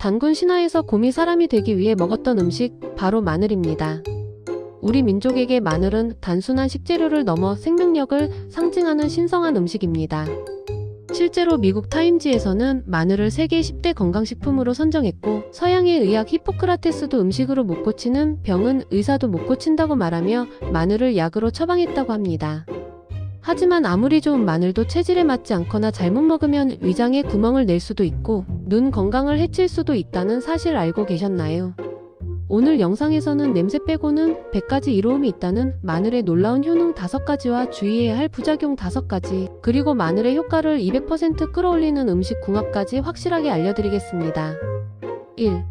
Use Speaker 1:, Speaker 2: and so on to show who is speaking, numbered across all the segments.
Speaker 1: 단군 신화에서 곰이 사람이 되기 위해 먹었던 음식 바로 마늘입니다. 우리 민족에게 마늘은 단순한 식재료를 넘어 생명력을 상징하는 신성한 음식입니다. 실제로 미국 타임지에서는 마늘을 세계 10대 건강식품으로 선정했고 서양의 의학 히포크라테스도 음식으로 못 고치는 병은 의사도 못 고친다고 말하며 마늘을 약으로 처방했다고 합니다. 하지만 아무리 좋은 마늘도 체질에 맞지 않거나 잘못 먹으면 위장에 구멍을 낼 수도 있고 눈 건강을 해칠 수도 있다는 사실 알고 계셨나요? 오늘 영상에서는 냄새 빼고는 100가지 이로움이 있다는 마늘의 놀라운 효능 5가지와 주의해야 할 부작용 5가지, 그리고 마늘의 효과를 200% 끌어올리는 음식 궁합까지 확실하게 알려드리겠습니다. 1.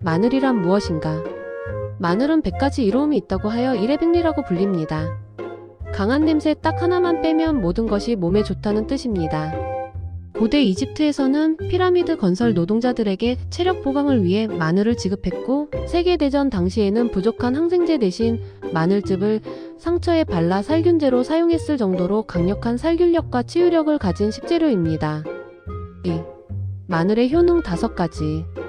Speaker 1: 마늘이란 무엇인가? 마늘은 100가지 이로움이 있다고 하여 일의 백리라고 불립니다. 강한 냄새 딱 하나만 빼면 모든 것이 몸에 좋다는 뜻입니다. 고대 이집트에서는 피라미드 건설 노동자들에게 체력 보강을 위해 마늘을 지급했고 세계대전 당시에는 부족한 항생제 대신 마늘즙을 상처에 발라 살균제로 사용했을 정도로 강력한 살균력과 치유력을 가진 식재료입니다. 2. 마늘의 효능 5가지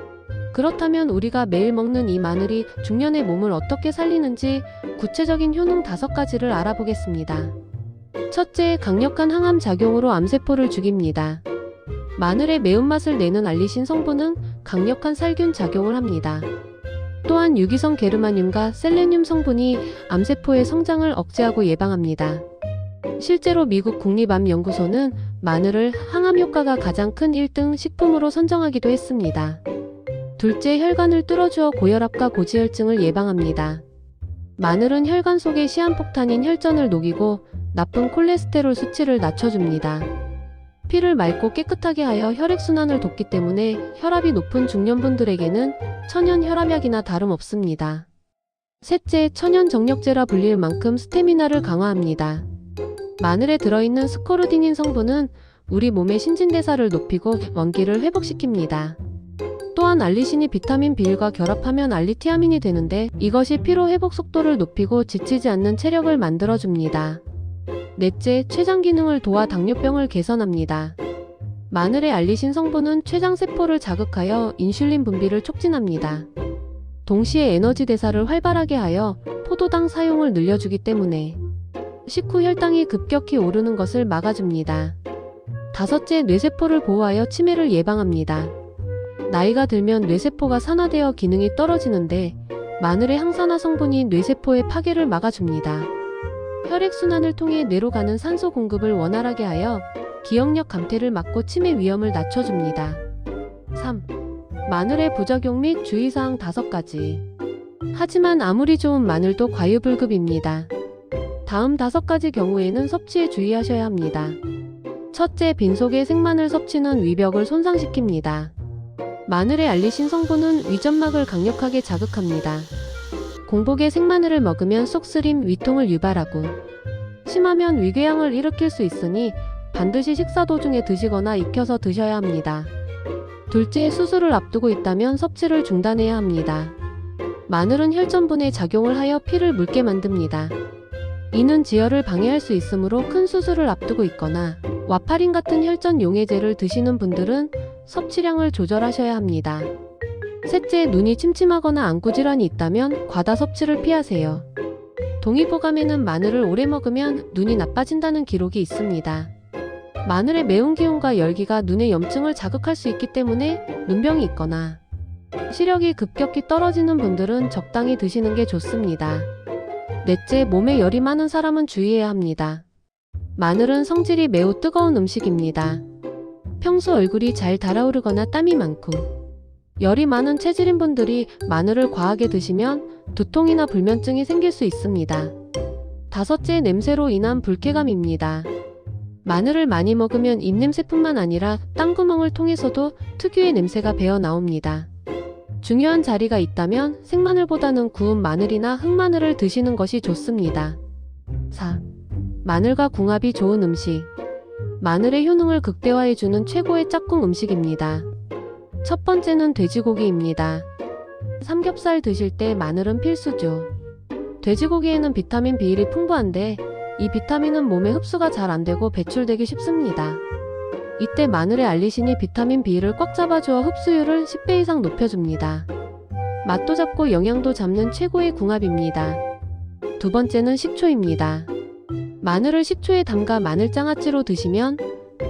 Speaker 1: 그렇다면 우리가 매일 먹는 이 마늘이 중년의 몸을 어떻게 살리는지 구체적인 효능 5가지를 알아보겠습니다. 첫째, 강력한 항암 작용으로 암세포를 죽입니다. 마늘의 매운맛을 내는 알리신 성분은 강력한 살균 작용을 합니다. 또한 유기성 게르마늄과 셀레늄 성분이 암세포의 성장을 억제하고 예방합니다. 실제로 미국 국립암연구소는 마늘을 항암 효과가 가장 큰 1등 식품으로 선정하기도 했습니다. 둘째, 혈관을 뚫어주어 고혈압과 고지혈증을 예방합니다. 마늘은 혈관 속의 시한폭탄인 혈전을 녹이고 나쁜 콜레스테롤 수치를 낮춰줍니다. 피를 맑고 깨끗하게 하여 혈액순환을 돕기 때문에 혈압이 높은 중년분들에게는 천연 혈압약이나 다름없습니다. 셋째, 천연 정력제라 불릴 만큼 스태미나를 강화합니다. 마늘에 들어있는 스코르디닌 성분은 우리 몸의 신진대사를 높이고 원기를 회복시킵니다. 또한 알리신이 비타민 B1과 결합하면 알리티아민이 되는데 이것이 피로 회복 속도를 높이고 지치지 않는 체력을 만들어줍니다. 넷째, 췌장 기능을 도와 당뇨병을 개선합니다. 마늘의 알리신 성분은 췌장 세포를 자극하여 인슐린 분비를 촉진합니다. 동시에 에너지 대사를 활발하게 하여 포도당 사용을 늘려주기 때문에 식후 혈당이 급격히 오르는 것을 막아줍니다. 다섯째, 뇌세포를 보호하여 치매를 예방합니다. 나이가 들면 뇌세포가 산화되어 기능이 떨어지는데 마늘의 항산화 성분이 뇌세포의 파괴를 막아줍니다. 혈액순환을 통해 뇌로 가는 산소 공급을 원활하게 하여 기억력 감퇴를 막고 치매 위험을 낮춰줍니다. 3. 마늘의 부작용 및 주의사항 5가지. 하지만 아무리 좋은 마늘도 과유불급입니다. 다음 5가지 경우에는 섭취에 주의하셔야 합니다. 첫째, 빈속의 생마늘 섭취는 위벽을 손상시킵니다. 마늘의 알리신 성분은 위점막을 강력하게 자극합니다. 공복에 생마늘을 먹으면 속쓰림, 위통을 유발하고 심하면 위궤양을 일으킬 수 있으니 반드시 식사 도중에 드시거나 익혀서 드셔야 합니다. 둘째, 수술을 앞두고 있다면 섭취를 중단해야 합니다. 마늘은 혈전분에 작용을 하여 피를 묽게 만듭니다. 이는 지혈을 방해할 수 있으므로 큰 수술을 앞두고 있거나 와파린 같은 혈전 용해제를 드시는 분들은 섭취량을 조절하셔야 합니다. 셋째, 눈이 침침하거나 안구 질환이 있다면 과다 섭취를 피하세요. 동의보감에는 마늘을 오래 먹으면 눈이 나빠진다는 기록이 있습니다. 마늘의 매운 기운과 열기가 눈의 염증을 자극할 수 있기 때문에 눈병이 있거나 시력이 급격히 떨어지는 분들은 적당히 드시는 게 좋습니다. 넷째, 몸에 열이 많은 사람은 주의해야 합니다. 마늘은 성질이 매우 뜨거운 음식입니다. 평소 얼굴이 잘 달아오르거나 땀이 많고 열이 많은 체질인 분들이 마늘을 과하게 드시면 두통이나 불면증이 생길 수 있습니다. 다섯째, 냄새로 인한 불쾌감입니다. 마늘을 많이 먹으면 입냄새뿐만 아니라 땅구멍을 통해서도 특유의 냄새가 배어 나옵니다. 중요한 자리가 있다면 생마늘보다는 구운 마늘이나 흑마늘을 드시는 것이 좋습니다. 4. 마늘과 궁합이 좋은 음식. 마늘의 효능을 극대화해주는 최고의 짝꿍 음식입니다. 첫 번째는 돼지고기입니다. 삼겹살 드실 때 마늘은 필수죠. 돼지고기에는 비타민 B1이 풍부한데 이 비타민은 몸에 흡수가 잘 안 되고 배출되기 쉽습니다. 이때 마늘의 알리신이 비타민 B를 꽉 잡아주어 흡수율을 10배 이상 높여줍니다. 맛도 잡고 영양도 잡는 최고의 궁합입니다. 두 번째는 식초입니다. 마늘을 식초에 담가 마늘장아찌로 드시면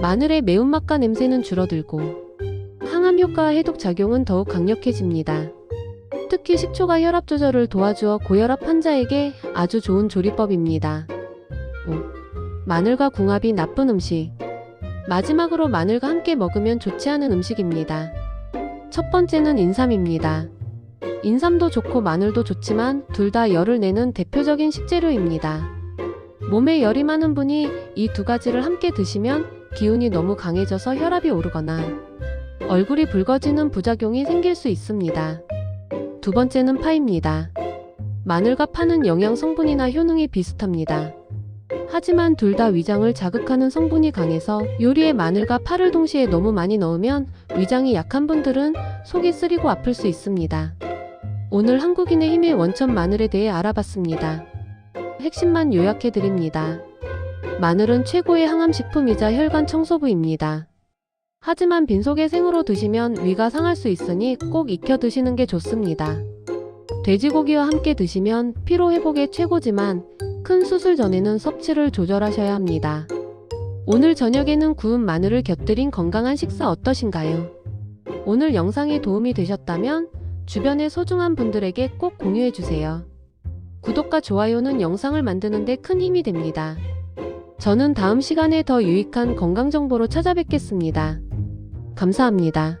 Speaker 1: 마늘의 매운맛과 냄새는 줄어들고 항암 효과와 해독 작용은 더욱 강력해집니다. 특히 식초가 혈압 조절을 도와주어 고혈압 환자에게 아주 좋은 조리법입니다. 5. 마늘과 궁합이 나쁜 음식. 마지막으로 마늘과 함께 먹으면 좋지 않은 음식입니다. 첫 번째는 인삼입니다. 인삼도 좋고 마늘도 좋지만 둘 다 열을 내는 대표적인 식재료입니다. 몸에 열이 많은 분이 이 두 가지를 함께 드시면 기운이 너무 강해져서 혈압이 오르거나 얼굴이 붉어지는 부작용이 생길 수 있습니다. 두 번째는 파입니다. 마늘과 파는 영양 성분이나 효능이 비슷합니다. 하지만 둘 다 위장을 자극하는 성분이 강해서 요리에 마늘과 파를 동시에 너무 많이 넣으면 위장이 약한 분들은 속이 쓰리고 아플 수 있습니다. 오늘 한국인의 힘의 원천 마늘에 대해 알아봤습니다. 핵심만 요약해 드립니다. 마늘은 최고의 항암식품이자 혈관 청소부입니다. 하지만 빈속에 생으로 드시면 위가 상할 수 있으니 꼭 익혀 드시는 게 좋습니다. 돼지고기와 함께 드시면 피로 회복에 최고지만 큰 수술 전에는 섭취를 조절하셔야 합니다. 오늘 저녁에는 구운 마늘을 곁들인 건강한 식사 어떠신가요? 오늘 영상이 도움이 되셨다면 주변의 소중한 분들에게 꼭 공유해 주세요. 구독과 좋아요는 영상을 만드는데 큰 힘이 됩니다. 저는 다음 시간에 더 유익한 건강 정보로 찾아뵙겠습니다. 감사합니다.